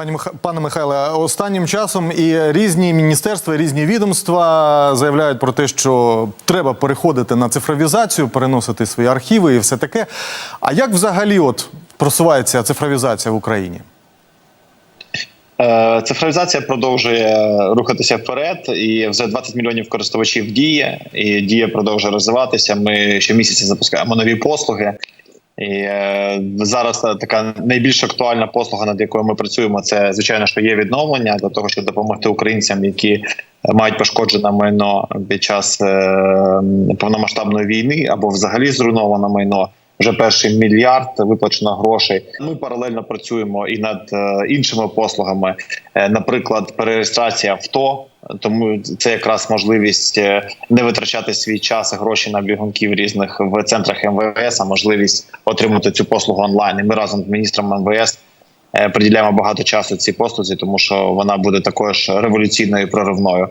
Пані Миха... пане Михайле, останнім часом і різні міністерства, і різні відомства заявляють про те, що треба переходити на цифровізацію, переносити свої архіви і все таке. А як взагалі от просувається цифровізація в Україні? Е, Цифровізація продовжує рухатися вперед, і вже 20 мільйонів користувачів діє, і дія продовжує розвиватися. Ми щомісяця запускаємо нові послуги. І е, зараз така найбільш актуальна послуга, над якою ми працюємо, це звичайно, що є відновлення для того, щоб допомогти українцям, які мають пошкоджене майно під час е, повномасштабної війни або взагалі зруйноване майно. Вже перший мільярд виплачено грошей. Ми паралельно працюємо і над е, іншими послугами, Е, наприклад, перереєстрація авто. Тому це якраз можливість е, не витрачати свій час і гроші на бігунків різних в центрах МВС, а можливість отримати цю послугу онлайн. І ми разом з міністром МВС приділяємо багато часу цій послузі, тому що вона буде також революційною і проривною.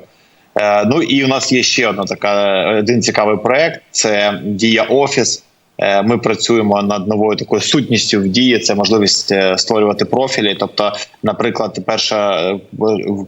Ну і у нас є ще одна така один цікавий проект: це дія офіс. Е, Ми працюємо над новою такою сутністю в дії. Це можливість е, створювати профілі. Тобто, наприклад, перша е,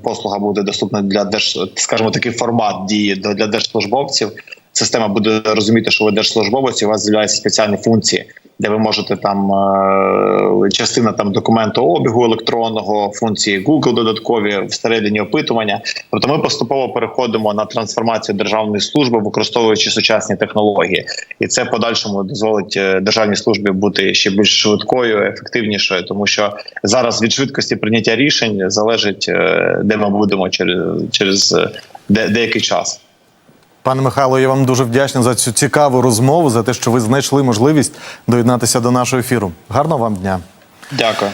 послуга буде доступна для держ, скажімо, такий формат дії для держслужбовців. Система буде розуміти, що ви держслужбовець, у вас з'являються спеціальні функції, де ви можете там е, частина там документу обігу електронного, функції Google додаткові всередині опитування. Тобто, ми поступово переходимо на трансформацію державної служби, використовуючи сучасні технології, і це подальшому дозволить е, державній службі бути ще більш швидкою, ефективнішою, тому що зараз від швидкості прийняття рішень залежить, е, де ми будемо через через деякий час. Пане Михайло, я вам дуже вдячний за цю цікаву розмову, за те, що ви знайшли можливість доєднатися до нашого ефіру. Гарного вам дня. Дякую.